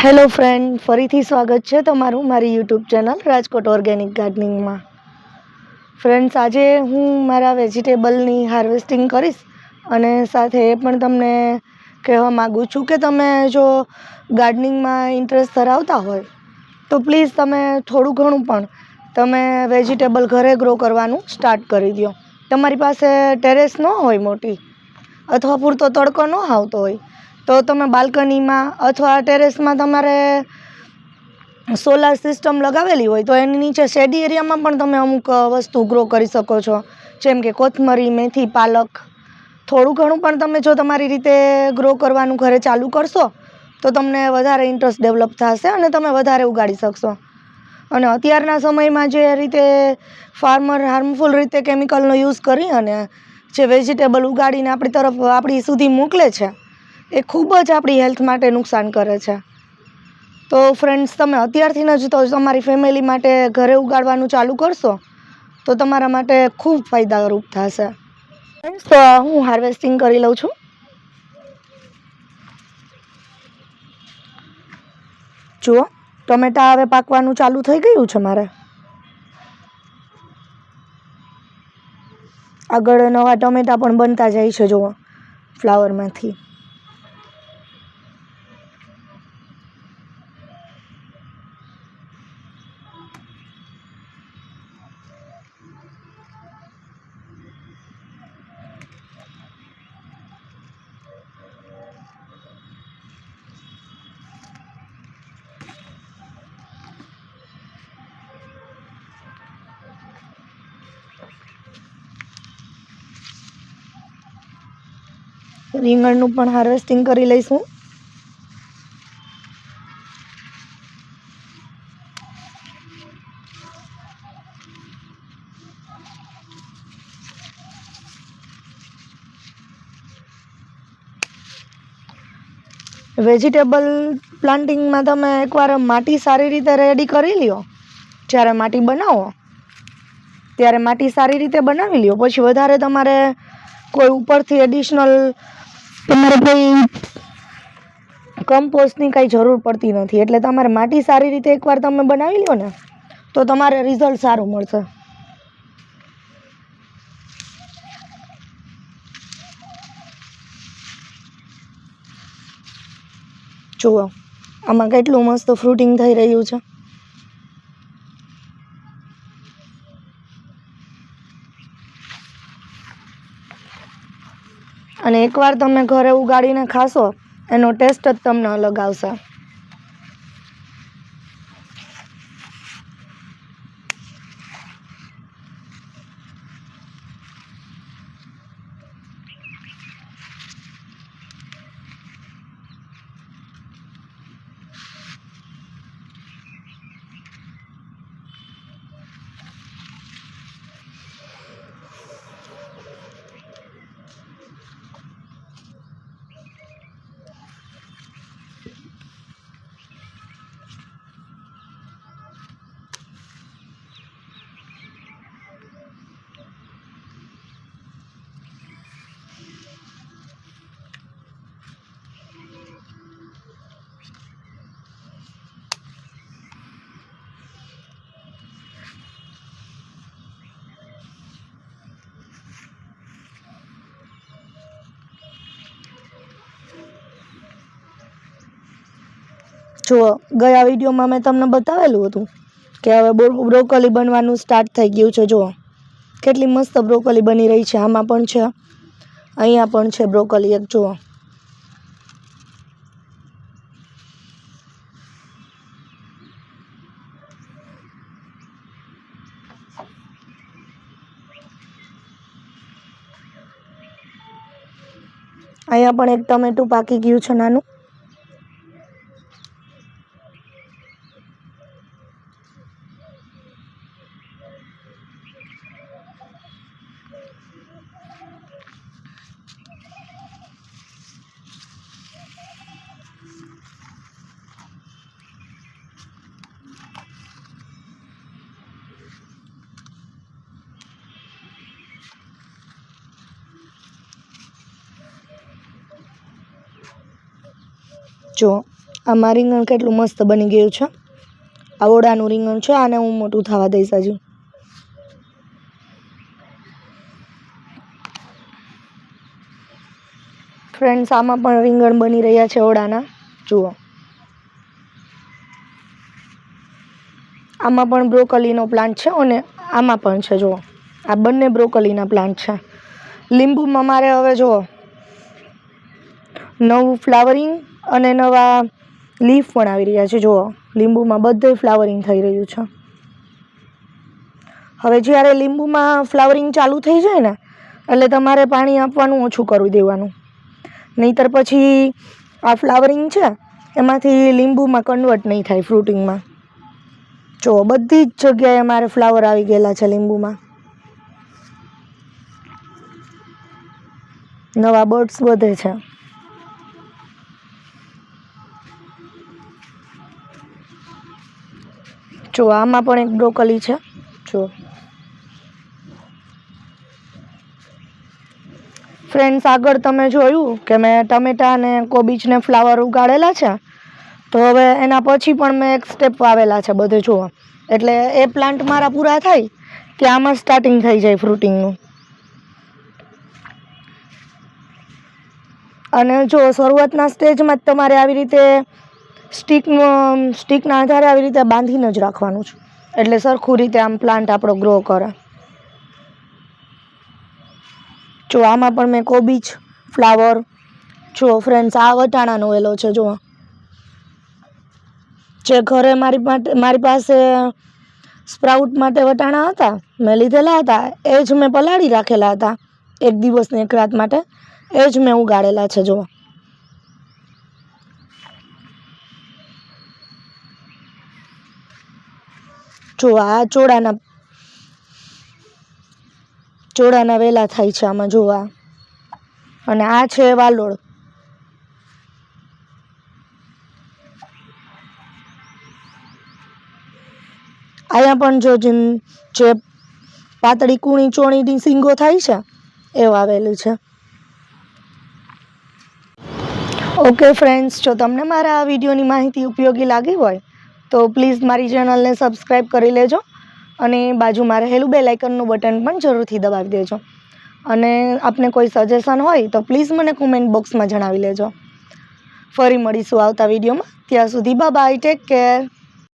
Hello friend, ફરીથી સ્વાગત છે તમારું મારી યુટ્યુબ ચેનલ રાજકોટ ઓર્ગેનિક ગાર્ડનિંગમાં. ફ્રેન્ડ્સ, આજે હું મારા વેજીટેબલની હાર્વેસ્ટિંગ કરીશ અને સાથે એ પણ તમને કહેવા માગું છું કે તમે જો ગાર્ડનિંગમાં ઇન્ટરેસ્ટ ધરાવતા હોય, તો પ્લીઝ તમે થોડું ઘણું પણ તમે વેજીટેબલ ઘરે ગ્રો કરવાનું સ્ટાર્ટ કરી દો તમારી પાસે ટેરેસ ન હોય મોટી, અથવા પૂરતો તડકો ન આવતો હોય તો તમે બાલ્કનીમાં અથવા ટેરેસમાં તમારે સોલાર સિસ્ટમ લગાવેલી હોય તો એની નીચે શેડી એરિયામાં પણ તમે અમુક વસ્તુ ગ્રો કરી શકો છો. જેમ કે કોથમરી, મેથી, પાલક. થોડું ઘણું પણ તમે જો તમારી રીતે ગ્રો કરવાનું ઘરે ચાલુ કરશો, તો તમને વધારે ઇન્ટરેસ્ટ ડેવલપ થશે અને તમે વધારે ઉગાડી શકશો. અને અત્યારના સમયમાં જે રીતે ફાર્મર હાર્મફુલ રીતે કેમિકલનો યુઝ કરી અને જે વેજીટેબલ ઉગાડીને આપણી તરફ, આપણી સુધી મોકલે છે એ ખૂબ જ આપણી હેલ્થ માટે નુકસાન કરે છે. તો ફ્રેન્ડ્સ તમે અત્યારથી જ તો તમારી ફેમિલી માટે ઘરે ઉગાડવાનું ચાલુ કરશો, તો તમારા માટે ખૂબ ફાયદારૂપ થશે. ફ્રેન્ડ્સ તો હું હાર્વેસ્ટિંગ કરી લઉં છું. જુઓ, ટમેટા હવે પાકવાનું ચાલુ થઈ ગયું છે મારે. આગળ નવા ટમેટા પણ બનતા જાય છે, જુઓ ફ્લાવરમાંથી રીંગણનું પણ હાર્વેસ્ટિંગ કરી લઈશું. વેજીટેબલ પ્લાન્ટિંગમાં તમે એકવાર માટી સારી રીતે રેડી કરી લ્યો. જ્યારે માટી બનાવો, ત્યારે માટી સારી રીતે બનાવી લ્યો. પછી વધારે તમારે કોઈ ઉપરથી એડિશનલ તમારે કોઈ કમ્પોસ્ટની કાંઈ જરૂર પડતી નથી. એટલે તમારે માટી સારી રીતે એકવાર તમે બનાવી લો ને, તો તમારે રિઝલ્ટ સારું મળશે. જુઓ, આમાં કેટલું મસ્ત ફ્રૂટિંગ થઈ રહ્યું છે. અને એકવાર તમે ઘરે ઉગાડીને ખાશો એનો ટેસ્ટ જ તમને અલગ આવશે. જુઓ ગયા વિડીયોમાં મેં તમને બતાવેલું હતું કે હવે બ્રોકોલી બનવાનું સ્ટાર્ટ થઈ ગયું છે, જુઓ. કેટલી મસ્ત બ્રોકોલી બની રહી છે, આમાં પણ છે, અહીંયા પણ છે બ્રોકોલી એક, જુઓ. અહીંયા પણ એક ટમેટું પાકી ગયું છે, નાનું. જો આમાં રીંગણ કેટલું મસ્ત બની ગયું છે. આ ઓળાનું રીંગણ છે, આને હું મોટું થવા દઈશ હજુ. ફ્રેન્ડ્સ આમાં પણ રીંગણ બની રહ્યા છે ઓળાના જુઓ. આમાં પણ બ્રોકલીનો પ્લાન્ટ છે અને આમાં પણ છે, જુઓ. આ બંને બ્રોકલીના પ્લાન્ટ છે. લીંબુમાં મારે હવે, જુઓ. નવું ફ્લાવરિંગ અને નવા લીફ પણ આવી રહ્યા છે. જુઓ, લીંબુમાં બધે ફ્લાવરિંગ થઈ રહ્યું છે. હવે જ્યારે લીંબુમાં ફ્લાવરિંગ ચાલુ થઈ જાય ને, એટલે તમારે પાણી આપવાનું ઓછું કરી દેવાનું. નહીંતર પછી આ ફ્લાવરિંગ છે, એમાંથી લીંબુમાં કન્વર્ટ નહીં થાય ફ્રૂટિંગમાં જો બધી જ જગ્યાએ મારે ફ્લાવર આવી ગયેલા છે લીંબુમાં. નવા બર્ડ્સ વધે છે. જો, આમાં પણ એક બ્રોકલી છે. જો. ફ્રેન્ડ્સ આગળ તમે જોયું કે મેં ટમેટા અને કોબીજને ફ્લાવર ઉગાડેલા છે? તો હવે એના પછી પણ મેં એક સ્ટેપ વાવેલા છે બધે જુઓ એટલે એ પ્લાન્ટ મારા પૂરા થાય કે આમાં સ્ટાર્ટિંગ થઈ જાય ફ્રૂટિંગનું અને જો, શરૂઆતના સ્ટેજમાં જ તમારે આવી રીતે સ્ટીકનું સ્ટીકના આધારે આવી રીતે બાંધીને જ રાખવાનું છે. એટલે સરખું રીતે આમ પ્લાન્ટ આપણો ગ્રો કરે. જો આમાં પણ મેં કોબીજ, ફ્લાવર, જો ફ્રેન્ડ્સ આ વટાણાનો વેલો છે, જુઓ. જે ઘરે મારી માટે મારી પાસે સ્પ્રાઉટ માટે વટાણા હતા, મેં લીધેલા હતા, એ જ મેં પલાળી રાખેલા હતા. એક દિવસની એક રાત માટે, એ જ મેં ઉગાડેલા છે, જુઓ. જો આ ચોળાના ચોળાના વેલા થાય છે આમાં જોવા અને આ છે વાલોળ. અહીંયા પણ જો જે પાતળી કૂણી ચોણીની સિંગો થાય છે એ વાવેલી છે. ઓકે ફ્રેન્ડ્સ જો તમને મારા આ વિડીયોની માહિતી ઉપયોગી લાગી હોય તો પ્લીઝ મારી ચેનલને સબસ્ક્રાઈબ કરી લેજો અને બાજુમાં રહેલું બે લાઇકનનું બટન પણ જરૂરથી દબાવી દેજો. અને આપને કોઈ સજેશન હોય તો પ્લીઝ મને કોમેન્ટ બોક્સમાં જણાવી લેજો. ફરી મળીશું આવતા વિડીયોમાં. ત્યાં સુધી બાય ટેક કેર